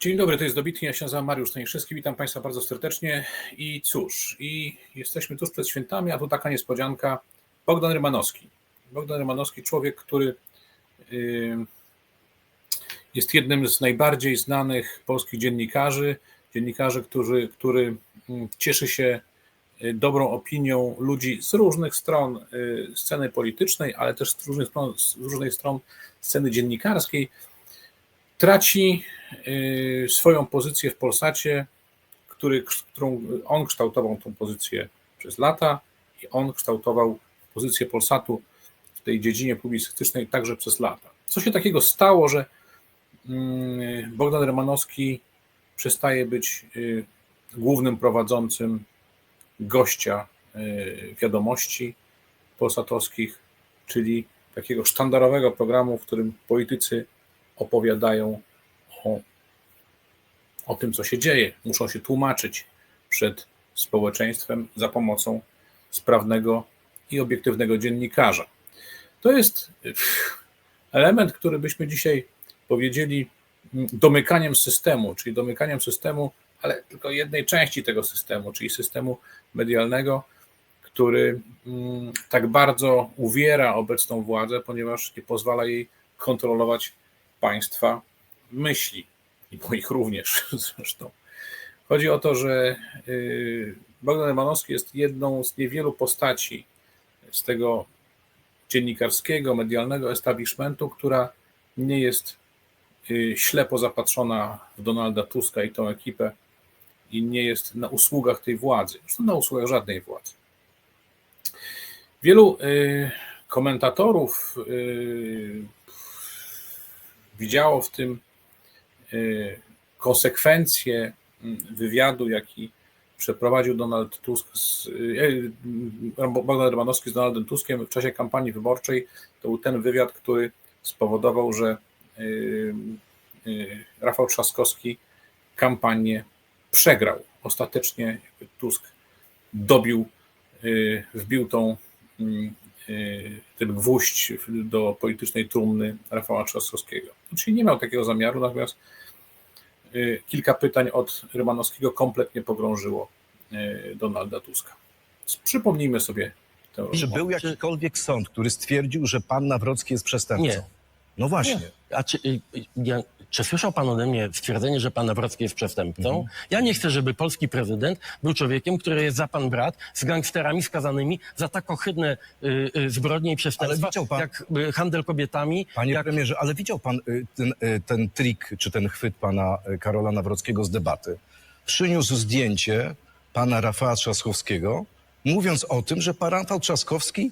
Dzień dobry, to jest Dobitny, ja się nazywam Mariusz Staniszewski, witam Państwa bardzo serdecznie i cóż, i jesteśmy tuż przed świętami, a tu taka niespodzianka, Bogdan Rymanowski. Bogdan Rymanowski, człowiek, który y, jest jednym z najbardziej znanych polskich dziennikarzy, dziennikarzy, który, który mm, cieszy się y, dobrą opinią ludzi z różnych stron y, sceny politycznej, ale też z różnych stron, z różnych stron sceny dziennikarskiej, traci swoją pozycję w Polsacie, który, którą on kształtował tą pozycję przez lata i on kształtował pozycję Polsatu w tej dziedzinie publicystycznej także przez lata. Co się takiego stało, że mm, Bogdan Romanowski przestaje być y, głównym prowadzącym gościa y, wiadomości polsatowskich, czyli takiego sztandarowego programu, w którym politycy opowiadają o, tym, co się dzieje. Muszą się tłumaczyć przed społeczeństwem za pomocą sprawnego i obiektywnego dziennikarza. To jest element, który byśmy dzisiaj powiedzieli domykaniem systemu, czyli domykaniem systemu, ale tylko jednej części tego systemu, czyli systemu medialnego, który tak bardzo uwiera obecną władzę, ponieważ nie pozwala jej kontrolować państwa myśli i moich również zresztą. Chodzi o to, że y, Bogdan Emanowski jest jedną z niewielu postaci z tego dziennikarskiego, medialnego establishmentu, która nie jest y, ślepo zapatrzona w Donalda Tuska i tą ekipę i nie jest na usługach tej władzy, zresztą na usługach żadnej władzy. Wielu y, komentatorów widziało w tym konsekwencje mm, wywiadu, jaki przeprowadził Donald Tusk, z, e, e, Bogdan Rymanowski z Donaldem Tuskiem w czasie kampanii wyborczej, to był ten wywiad, który spowodował, że Rafał Trzaskowski kampanię przegrał. Ostatecznie Tusk dobił, wbił tą, ten gwóźdź do politycznej trumny Rafała Trzaskowskiego. Czyli nie miał takiego zamiaru, natomiast Y, kilka pytań od Rymanowskiego kompletnie pogrążyło y, Donalda Tuska. Przypomnijmy sobie tę Czy był jakikolwiek sąd, który stwierdził, że pan Nawrocki jest przestępcą? Nie. No właśnie. Nie. A czy, y, ja, czy słyszał pan ode mnie stwierdzenie, że pan Nawrocki jest przestępcą? Mhm. Ja nie chcę, żeby polski prezydent był człowiekiem, który jest za pan brat z gangsterami skazanymi za tak ohydne y, y, zbrodnie i przestępstwa, pan, jak y, handel kobietami. Panie jak... premierze, ale widział pan y, ten, y, ten trik, czy ten chwyt pana y, Karola Nawrockiego z debaty? Przyniósł zdjęcie pana Rafała Trzaskowskiego, mówiąc o tym, że pan Rafał Trzaskowski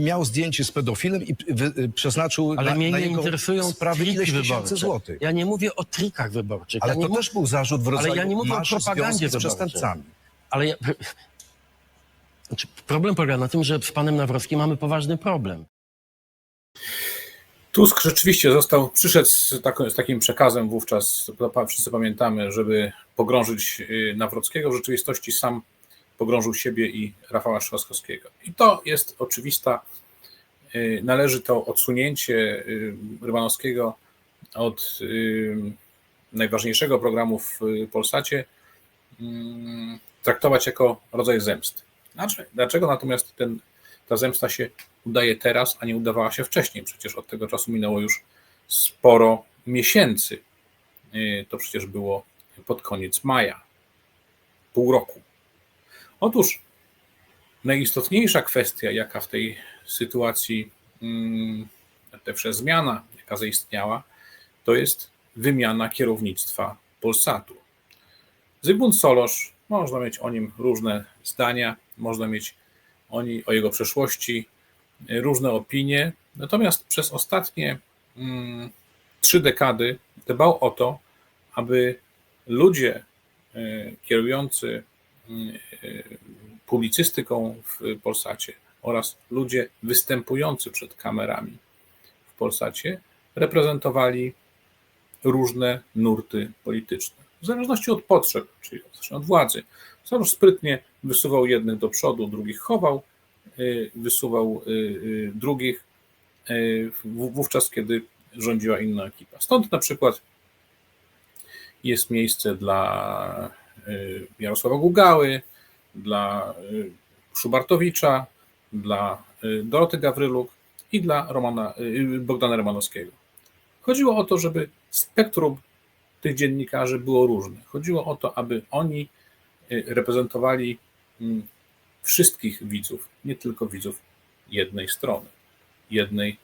miał zdjęcie z pedofilem i e, przeznaczył Ale na, mnie na nie jego interesują sprawy ileś tysięcy złotych. Ja nie mówię o trikach wyborczych. Ale ja to mów... też był zarzut w rodzaju Ale ja nie mówię o propagandzie z przestępcami. Ale ja... Znaczy, problem polega na tym, że z panem Nawrowskim mamy poważny problem. Tusk rzeczywiście został, przyszedł z, taką, z takim przekazem wówczas, wszyscy pamiętamy, żeby pogrążyć y, Nawrockiego. W rzeczywistości sam pogrążył siebie i Rafała Trzaskowskiego. I to jest oczywista, y, należy to odsunięcie y, Rymanowskiego od y, najważniejszego programu w Polsacie traktować jako rodzaj zemsty. Dlaczego natomiast ten, ta zemsta się udaje teraz, a nie udawała się wcześniej? Przecież od tego czasu minęło już sporo miesięcy. To przecież było pod koniec maja, pół roku. Otóż najistotniejsza kwestia, jaka w tej sytuacji, hmm, też zmiana, jaka zaistniała, to jest wymiana kierownictwa Polsatu. Zygmunt Solosz, można mieć o nim różne zdania, można mieć o, nie, o jego przeszłości różne opinie, natomiast przez ostatnie hmm, trzy dekady dbał o to, aby ludzie e, kierujący publicystyką w Polsacie oraz ludzie występujący przed kamerami w Polsacie reprezentowali różne nurty polityczne. W zależności od potrzeb, czyli od władzy. Soros sprytnie wysuwał jednych do przodu, drugich chował, y, wysuwał y, drugich wówczas, kiedy rządziła inna ekipa. Stąd na przykład jest miejsce dla Jarosława Gugały, dla y, Szubartowicza, dla y, Doroty Gawryluk i dla Romana, y, Bogdana Romanowskiego. Chodziło o to, żeby spektrum tych dziennikarzy było różne. Chodziło o to, aby oni y, reprezentowali mm, wszystkich widzów, nie tylko widzów jednej strony, jednej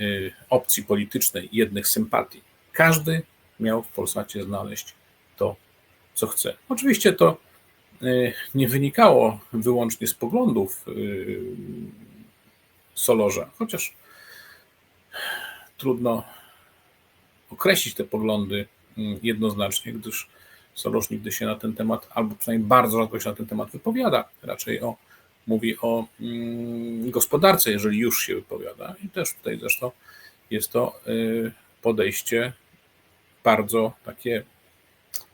y, opcji politycznej, jednych sympatii. Każdy miał w Polsacie znaleźć to, co chce. Oczywiście to y, nie wynikało wyłącznie z poglądów y, Solorza, chociaż trudno określić te poglądy mm, jednoznacznie, gdyż Soros nigdy się na ten temat, albo przynajmniej bardzo rzadko się na ten temat wypowiada. Raczej o, mówi o mm, gospodarce, jeżeli już się wypowiada. I też tutaj zresztą jest to y, podejście bardzo takie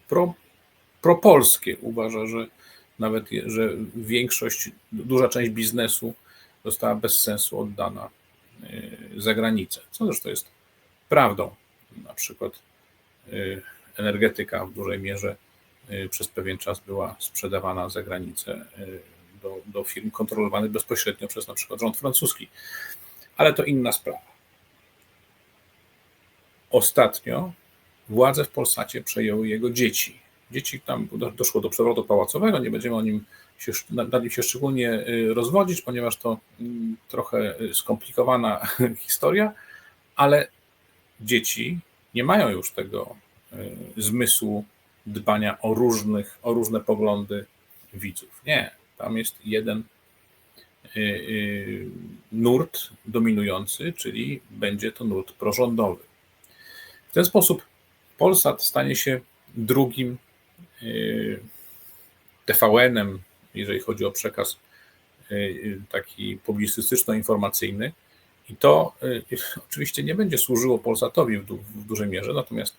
pro, propolskie. Uważa, że nawet że większość, duża część biznesu została bez sensu oddana y, za granicę, co zresztą jest prawdą. Na przykład y, energetyka w dużej mierze y, przez pewien czas była sprzedawana za granicę do, do firm kontrolowanych bezpośrednio przez na przykład rząd francuski. Ale to inna sprawa. Ostatnio władzę w Polsacie przejęły jego dzieci. Dzieci tam do- doszło do przewrotu pałacowego, nie będziemy o nim się, nad nim się szczególnie y, rozwodzić, ponieważ to mm, trochę y, skomplikowana historia, ale dzieci nie mają już tego y, zmysłu dbania o różnych, o różne poglądy widzów. Nie, tam jest jeden nurt dominujący, czyli będzie to nurt prorządowy. W ten sposób Polsat stanie się drugim TVN-em, jeżeli chodzi o przekaz y, y, taki publicystyczno-informacyjny. I to y, oczywiście nie będzie służyło Polsatowi w, du- w dużej mierze, natomiast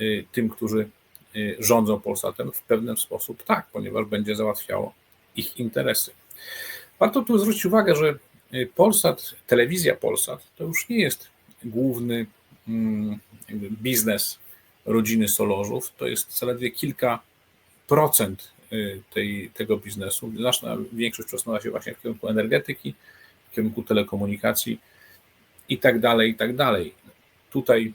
y, tym, którzy y, rządzą Polsatem, w pewien sposób tak, ponieważ będzie załatwiało ich interesy. Warto tu zwrócić uwagę, że y, Polsat, telewizja Polsat to już nie jest główny mm, biznes rodziny Solorzów, to jest zaledwie kilka procent y, tej, tego biznesu. Znaczna większość przesunęła się właśnie w kierunku energetyki, w kierunku telekomunikacji i tak dalej, i tak dalej. Tutaj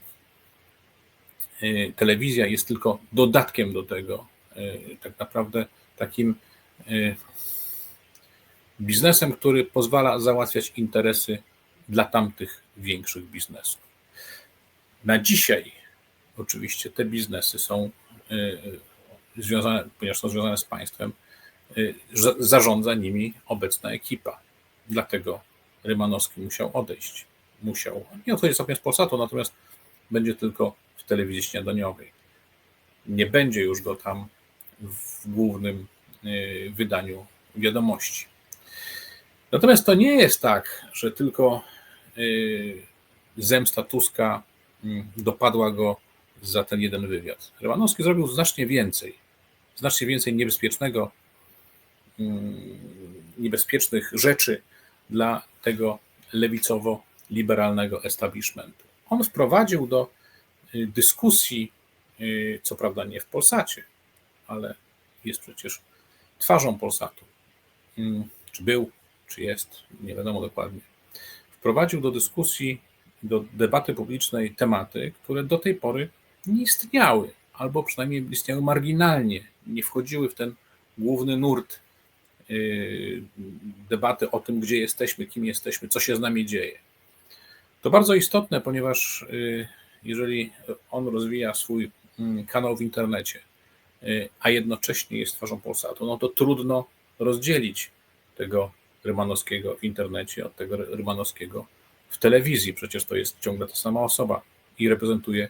y, telewizja jest tylko dodatkiem do tego, y, tak naprawdę takim biznesem, który pozwala załatwiać interesy dla tamtych większych biznesów. Na dzisiaj oczywiście te biznesy są związane, ponieważ są związane z państwem, y, za- zarządza nimi obecna ekipa. Dlatego Rymanowski musiał odejść. Musiał. Nie odchodzić sobie z Polsatu, natomiast będzie tylko w telewizji śniadaniowej. Nie będzie już go tam w głównym y, wydaniu wiadomości. Natomiast to nie jest tak, że tylko y, zemsta Tuska mm, dopadła go za ten jeden wywiad. Rymanowski zrobił znacznie więcej, znacznie więcej niebezpiecznego, mm, niebezpiecznych rzeczy dla tego lewicowo-liberalnego establishmentu. On wprowadził do y, dyskusji, y, co prawda nie w Polsacie, ale jest przecież twarzą Polsatu. Mm, Czy był, czy jest, nie wiadomo dokładnie. Wprowadził do dyskusji, do debaty publicznej tematy, które do tej pory nie istniały, albo przynajmniej istniały marginalnie, nie wchodziły w ten główny nurt yy, debaty o tym, gdzie jesteśmy, kim jesteśmy, co się z nami dzieje. To bardzo istotne, ponieważ yy, jeżeli on rozwija swój mm, kanał w internecie, yy, a jednocześnie jest twarzą Polsatu, no to trudno rozdzielić tego Rymanowskiego w internecie od tego Rymanowskiego w telewizji. Przecież to jest ciągle ta sama osoba i reprezentuje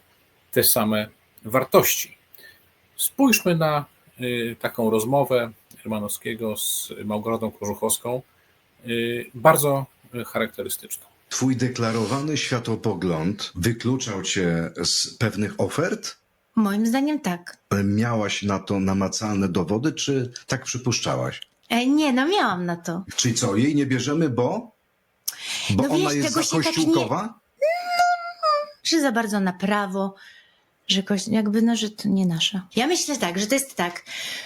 te same wartości. Spójrzmy na y, taką rozmowę Rymanowskiego z Małgorzatą Kożuchowską, y, bardzo y, charakterystyczną. Twój deklarowany światopogląd wykluczał cię z pewnych ofert? Moim zdaniem tak. Miałaś na to namacalne dowody, czy tak przypuszczałaś? E, nie, no miałam na to. Czyli co, jej nie bierzemy, bo? Bo No ona wiesz, jest za się tak nie- kościółkowa? Że za bardzo na prawo. Że jakby, no, że to nie nasza. Ja myślę tak, że to jest tak,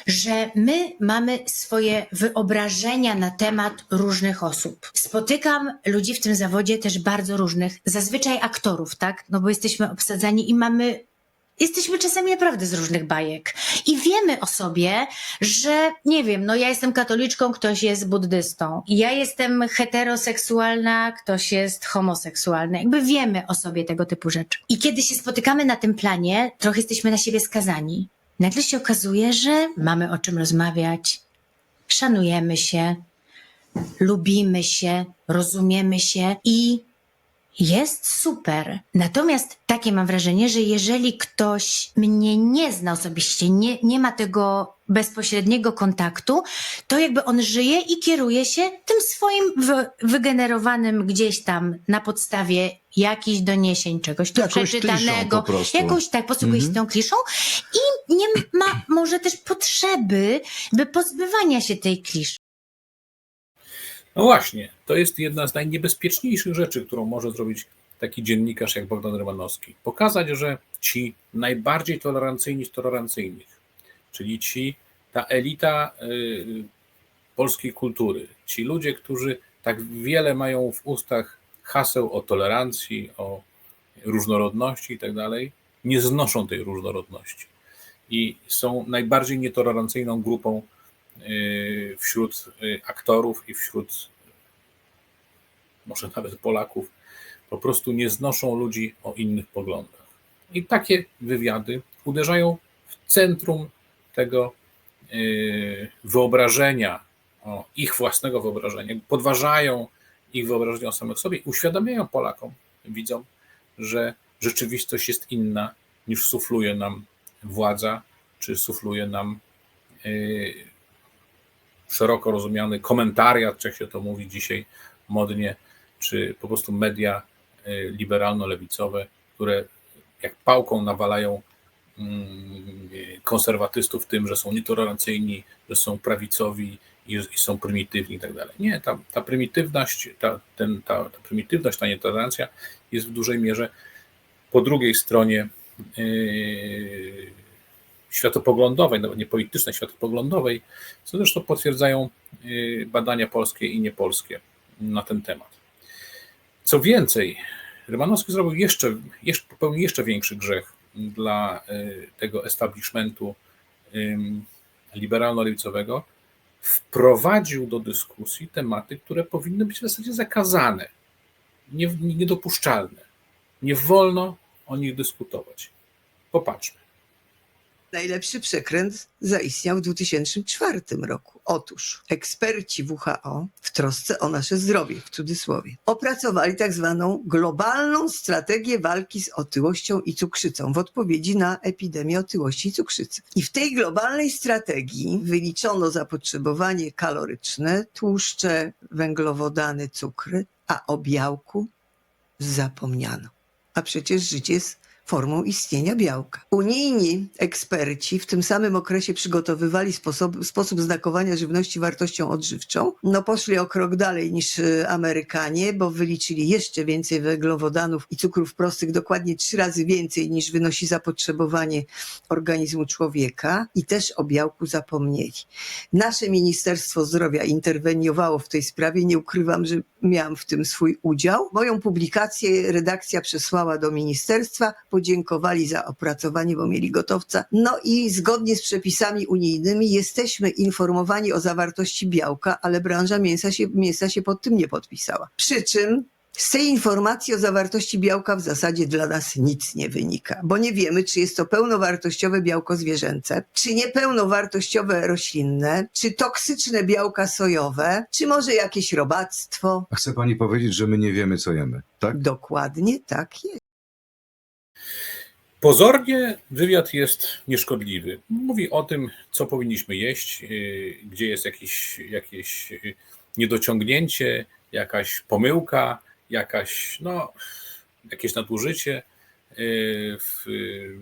że my mamy swoje wyobrażenia na temat różnych osób. Spotykam ludzi w tym zawodzie też bardzo różnych, zazwyczaj aktorów, tak? No bo jesteśmy obsadzani i mamy Jesteśmy czasami naprawdę z różnych bajek i wiemy o sobie, że nie wiem, no ja jestem katoliczką, ktoś jest buddystą, ja jestem heteroseksualna, ktoś jest homoseksualny. Jakby wiemy o sobie tego typu rzeczy. I kiedy się spotykamy na tym planie, trochę jesteśmy na siebie skazani. Nagle się okazuje, że mamy o czym rozmawiać, szanujemy się, lubimy się, rozumiemy się i jest super. Natomiast takie mam wrażenie, że jeżeli ktoś mnie nie zna osobiście, nie, nie ma tego bezpośredniego kontaktu, to jakby on żyje i kieruje się tym swoim wy, wygenerowanym gdzieś tam na podstawie jakichś doniesień, czegoś tu Jakąś przeczytanego, jakąś tak, posługuje się Mhm. tą kliszą i nie ma może też potrzeby, by pozbywania się tej kliszy. No właśnie, to jest jedna z najniebezpieczniejszych rzeczy, którą może zrobić taki dziennikarz jak Bogdan Rymanowski. Pokazać, że ci najbardziej tolerancyjni z tolerancyjnych, czyli ci, ta elita y, polskiej kultury, ci ludzie, którzy tak wiele mają w ustach haseł o tolerancji, o różnorodności i tak dalej, nie znoszą tej różnorodności. I są najbardziej nietolerancyjną grupą wśród y, aktorów i wśród może nawet Polaków, po prostu nie znoszą ludzi o innych poglądach. I takie wywiady uderzają w centrum tego y, wyobrażenia, o ich własnego wyobrażenia, podważają ich wyobrażenie o samych sobie uświadamiają Polakom, widzom, że rzeczywistość jest inna niż sufluje nam władza, czy sufluje nam y, szeroko rozumiany komentariat, jak się to mówi dzisiaj modnie, czy po prostu media y, liberalno-lewicowe, które jak pałką nawalają mm, konserwatystów tym, że są nietolerancyjni, że są prawicowi i, są prymitywni i tak dalej. Nie, ta, ta prymitywność, ta, ten, ta, ta prymitywność, ta nietolerancja jest w dużej mierze po drugiej stronie yy, światopoglądowej, nawet nie politycznej, światopoglądowej, co zresztą potwierdzają yy, badania polskie i niepolskie na ten temat. Co więcej, Rymanowski zrobił jeszcze, jeszcze popełnił jeszcze większy grzech dla y, tego establishmentu liberalno-lewicowego. Wprowadził do dyskusji tematy, które powinny być w zasadzie zakazane, nie- niedopuszczalne. Nie wolno o nich dyskutować. Popatrzmy. Najlepszy przekręt zaistniał w 2004 roku. Otóż eksperci WHO w trosce o nasze zdrowie, w cudzysłowie, opracowali tak zwaną globalną strategię walki z otyłością i cukrzycą w odpowiedzi na epidemię otyłości i cukrzycy. I w tej globalnej strategii wyliczono zapotrzebowanie kaloryczne, tłuszcze, węglowodany, cukry, a o białku zapomniano. A przecież życie jest formą istnienia białka. Unijni eksperci w tym samym okresie przygotowywali sposób, sposób znakowania żywności wartością odżywczą. No poszli o krok dalej niż y, Amerykanie, bo wyliczyli jeszcze więcej węglowodanów i cukrów prostych, dokładnie trzy razy więcej niż wynosi zapotrzebowanie organizmu człowieka i też o białku zapomnieli. Nasze Ministerstwo Zdrowia interweniowało w tej sprawie. Nie ukrywam, że miałam w tym swój udział. Moją publikację redakcja przesłała do ministerstwa, podziękowali za opracowanie, bo mieli gotowca. No i zgodnie z przepisami unijnymi jesteśmy informowani o zawartości białka, ale branża mięsa się, mięsa się pod tym nie podpisała. Przy czym z tej informacji o zawartości białka w zasadzie dla nas nic nie wynika, bo nie wiemy, czy jest to pełnowartościowe białko zwierzęce, czy niepełnowartościowe roślinne, czy toksyczne białka sojowe, czy może jakieś robactwo. A chce pani powiedzieć, że my nie wiemy, co jemy, tak? Dokładnie tak jest. Pozornie wywiad jest nieszkodliwy. Mówi o tym, co powinniśmy jeść, yy, gdzie jest jakieś, jakieś yy, niedociągnięcie, jakaś pomyłka, jakaś, no, jakieś nadużycie yy, w yy,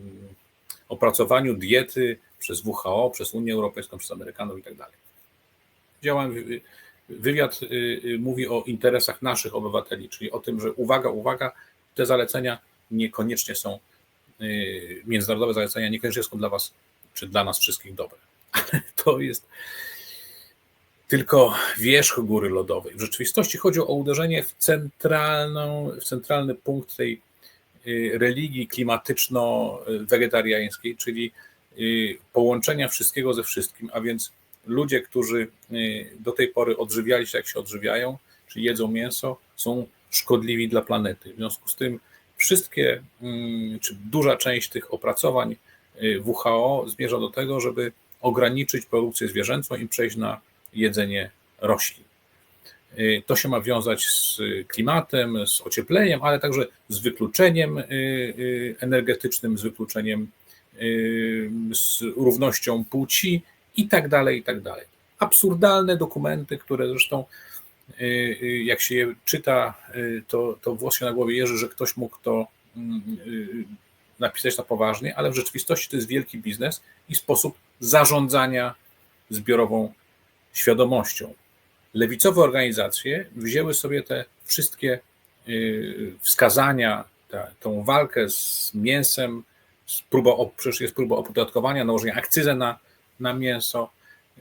opracowaniu diety przez WHO, przez Unię Europejską, przez Amerykanów i tak dalej. Wy- wywiad mówi o interesach naszych obywateli, czyli o tym, że uwaga, uwaga, te zalecenia niekoniecznie są y, międzynarodowe zalecenia niekoniecznie są dla Was czy dla nas wszystkich dobre. Ale to jest tylko wierzch góry lodowej. W rzeczywistości chodzi o uderzenie w, centralną, w centralny punkt tej y, religii klimatyczno-wegetariańskiej, czyli y, połączenia wszystkiego ze wszystkim, a więc ludzie, którzy y, do tej pory odżywiali się jak się odżywiają, czy jedzą mięso, są szkodliwi dla planety. W związku z tym wszystkie, mm, czy duża część tych opracowań WHO zmierza do tego, żeby ograniczyć produkcję zwierzęcą i przejść na jedzenie roślin. Y, To się ma wiązać z klimatem, z ociepleniem, ale także z wykluczeniem y, y, energetycznym, z wykluczeniem, z równością płci i tak dalej, i tak dalej. Absurdalne dokumenty, które zresztą jak się je czyta, to, to włos się na głowie jeży, że ktoś mógł to mm, napisać na poważnie, ale w rzeczywistości to jest wielki biznes i sposób zarządzania zbiorową świadomością. Lewicowe organizacje wzięły sobie te wszystkie y, wskazania, tę tą walkę z mięsem, z próbą, przecież jest próba opodatkowania, nałożenia akcyzy na, na mięso,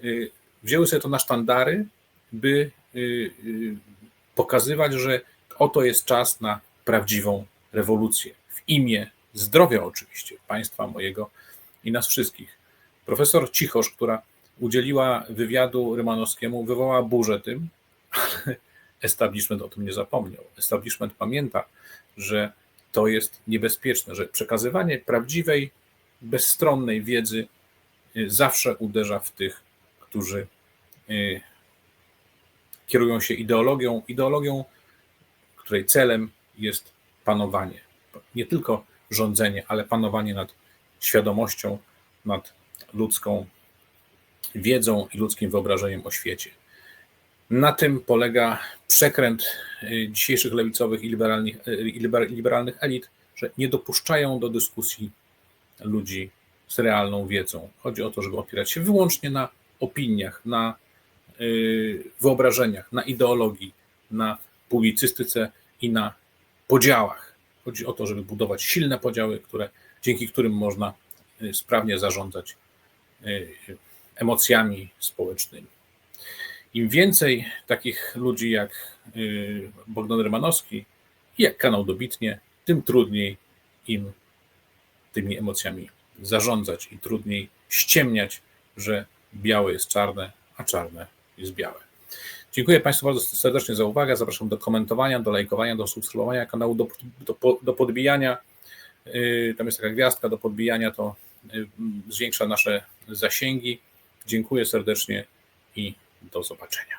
y, wzięły sobie to na sztandary, by y, pokazywać, że oto jest czas na prawdziwą rewolucję. W imię zdrowia oczywiście, państwa mojego i nas wszystkich. Profesor Cichosz, która udzieliła wywiadu Rymanowskiemu, wywołała burzę tym, ale establishment o tym nie zapomniał. Establishment pamięta, że to jest niebezpieczne, że przekazywanie prawdziwej, bezstronnej wiedzy y, zawsze uderza w tych, którzy y, kierują się ideologią, ideologią, której celem jest panowanie. Nie tylko rządzenie, ale panowanie nad świadomością, nad ludzką wiedzą i ludzkim wyobrażeniem o świecie. Na tym polega przekręt y, dzisiejszych lewicowych i liberalnych, y, liberalnych elit, że nie dopuszczają do dyskusji ludzi z realną wiedzą. Chodzi o to, żeby opierać się wyłącznie na opiniach, na y, wyobrażeniach, na ideologii, na publicystyce i na podziałach. Chodzi o to, żeby budować silne podziały, które, dzięki którym można sprawnie zarządzać emocjami społecznymi. Im więcej takich ludzi jak y, Bogdan Rymanowski i jak kanał Dobitnie, tym trudniej im tymi emocjami zarządzać i trudniej ściemniać, że białe jest czarne, a czarne jest białe. Dziękuję Państwu bardzo serdecznie za uwagę. Zapraszam do komentowania, do lajkowania, do subskrybowania kanału, do, do, do podbijania. Yy, Tam jest taka gwiazdka do podbijania, to yy, zwiększa nasze zasięgi. Dziękuję serdecznie i do zobaczenia.